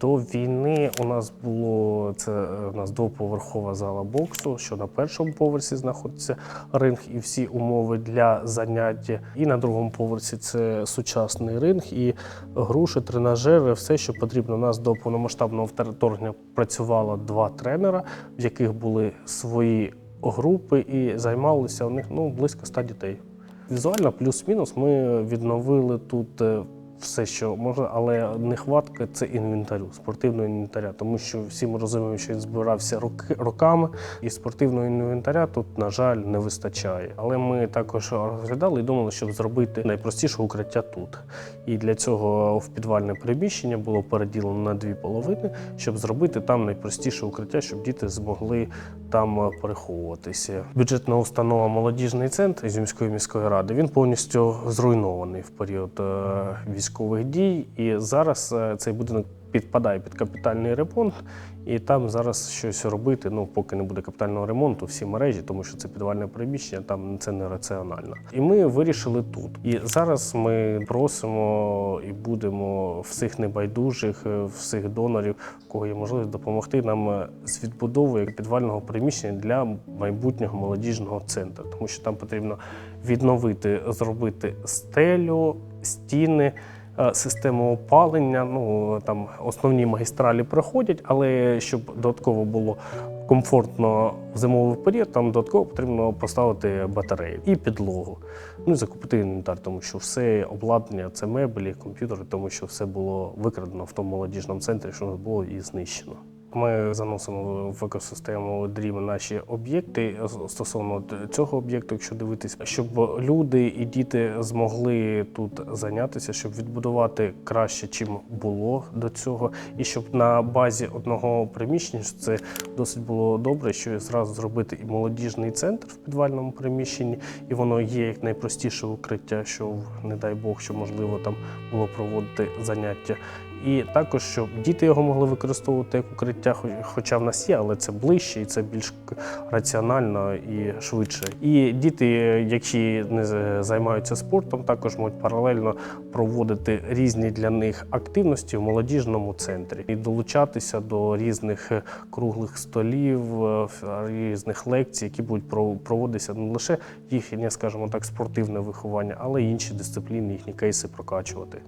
До війни у нас було це е, у нас двоповерхова зала боксу, що на першому поверсі знаходиться ринг і всі умови для заняття. І на другому поверсі це сучасний ринг і груші, тренажери, все, що потрібно. У нас до повномасштабного вторгнення працювало два тренера, в яких були свої групи, і займалися у них ну близько ста дітей. Візуально, плюс-мінус, ми відновили тут е, все, що можна, але нехватка це інвентарю, спортивного інвентаря, тому що всі ми розуміємо, що він збирався роки, роками, і спортивного інвентаря тут, на жаль, не вистачає. Але ми також розглядали і думали, щоб зробити найпростіше укриття тут. І для цього в підвальне приміщення було переділено на дві половини, щоб зробити там найпростіше укриття, щоб діти змогли там переховуватися. Бюджетна установа Молодіжний центр Ізюмської міської ради він повністю зруйнований в період е, військових дій. І зараз е, цей будинок підпадає під капітальний ремонт, і там зараз щось робити. Ну поки не буде капітального ремонту, всі мережі, тому що це підвальне приміщення, там це не раціонально. І ми вирішили тут. І зараз ми просимо і будемо всіх небайдужих, е, всіх донорів, кого є можливість допомогти нам е, з відбудовою підвального приміщення для майбутнього молодіжного центру, тому що там потрібно відновити, зробити стелю, стіни. Е, Систему опалення, ну там основні магістралі проходять, але щоб додатково було комфортно в зимовий період, там додатково потрібно поставити батарею і підлогу. Ну і закупити інвентар, тому що все обладнання це меблі, комп'ютери, тому що все було викрадено в тому молодіжному центрі, що було і знищено. Ми заносимо в екосистему Dream наші об'єкти стосовно цього об'єкту, якщо дивитись, щоб люди і діти змогли тут зайнятися, щоб відбудувати краще, чим було до цього, і щоб на базі одного приміщення це досить було добре, що зразу зробити і молодіжний центр в підвальному приміщенні, і воно є як найпростіше укриття, що не дай Бог, що можливо там було проводити заняття. І також, щоб діти його могли використовувати як укриття, хоч- хоча в нас є, але це ближче і це більш раціонально і швидше. І діти, які не займаються спортом, також можуть паралельно проводити різні для них активності в молодіжному центрі і долучатися до різних е, круглих столів, е, різних лекцій, які будуть про- проводитися не лише їхнє, скажімо так, спортивне виховання, але й інші дисципліни, їхні кейси прокачувати.